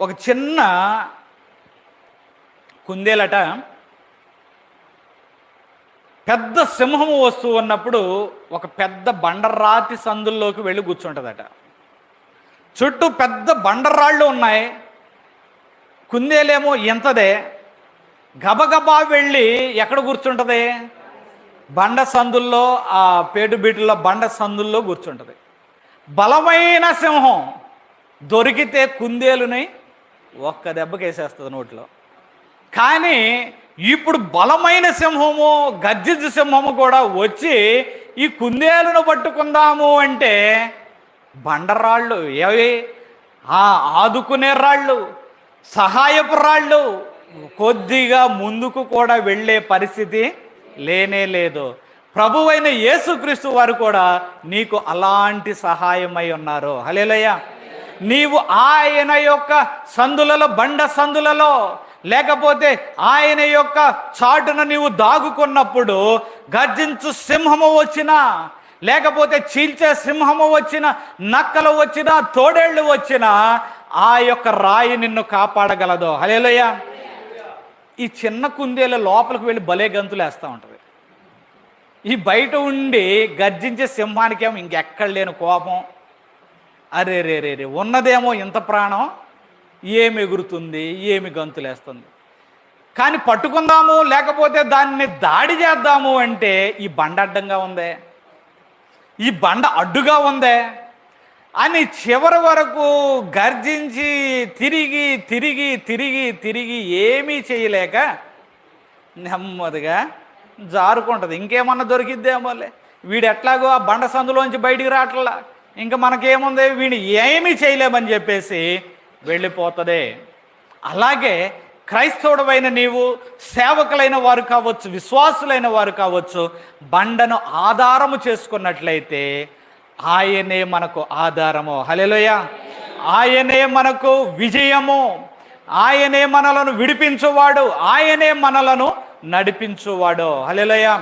ఒక చిన్న కుందేలట. పెద్ద సింహము వస్తూ ఉన్నప్పుడు ఒక పెద్ద బండరాతి సందుల్లోకి వెళ్ళి కూర్చుంటుందట. చుట్టూ పెద్ద బండరాళ్ళు ఉన్నాయి. కుందేలేమో ఇంతదే. గబగబా వెళ్ళి ఎక్కడ కూర్చుంటుంది? బండ సందుల్లో ఆ పేటు బీటుల్లో బండ సందుల్లో కూర్చుంటుంది. బలమైన సింహం. దొరికితే కుందేలుని ఒక్క దెబ్బకేసేస్తుంది నోట్లో. కానీ ఇప్పుడు బలమైన సింహము గర్జించు సింహము కూడా వచ్చి ఈ కుందేలును పట్టుకుందాము అంటే బండరాళ్ళు ఏవి? ఆ ఆదుకునే రాళ్ళు సహాయపు రాళ్ళు కొద్దిగా ముందుకు కూడా వెళ్ళే పరిస్థితి లేనే లేదు. ప్రభువైన యేసుక్రీస్తు వారు కూడా నీకు అలాంటి సహాయమై ఉన్నారు. హలేలయ్యా నీవు ఆయన యొక్క సందులలో బండ సందులలో లేకపోతే ఆయన యొక్క చాటున నీవు దాగుకున్నప్పుడు గర్జించు సింహము వచ్చినా లేకపోతే చీల్చే సింహము వచ్చిన నక్కలు వచ్చినా తోడేళ్ళు వచ్చినా ఆ యొక్క రాయి నిన్ను కాపాడగలదు. హలేలయ్య ఈ చిన్న కుందేలు లోపలికి వెళ్ళి భలే గంతులు వేస్తూ ఉంటుంది. ఈ బయట ఉండి గర్జించే సింహానికేమో ఇంకెక్కడ లేని కోపం. అరే రే రే రే ఉన్నదేమో ఇంత ప్రాణం ఏమి ఎగురుతుంది ఏమి గంతులేస్తుంది. కానీ పట్టుకుందాము లేకపోతే దాన్ని దాడి చేద్దాము అంటే ఈ బండ అడ్డంగా ఉందే. ఈ బండ అడ్డుగా ఉందే. అని చివరి వరకు గర్జించి తిరిగి తిరిగి తిరిగి తిరిగి ఏమీ చేయలేక నెమ్మదిగా జారుకుంటుంది. ఇంకేమన్నా దొరికిద్దేమోలే. వీడు ఎట్లాగో ఆ బండ సందులోంచి బయటికి రావట్లా. ఇంకా మనకేముంది? వీడిని ఏమీ చేయలేమని చెప్పేసి వెళ్ళిపోతుంది. అలాగే క్రైస్తవుడమైన నీవు సేవకులైన వారు కావచ్చు విశ్వాసులైన వారు కావచ్చు బండను ఆధారము చేసుకున్నట్లయితే ఆయనే మనకు ఆధారము. హలెలోయ ఆయనే మనకు విజయము. ఆయనే మనలను విడిపించువాడు. ఆయనే మనలను నడిపించువాడు. హలేలోయ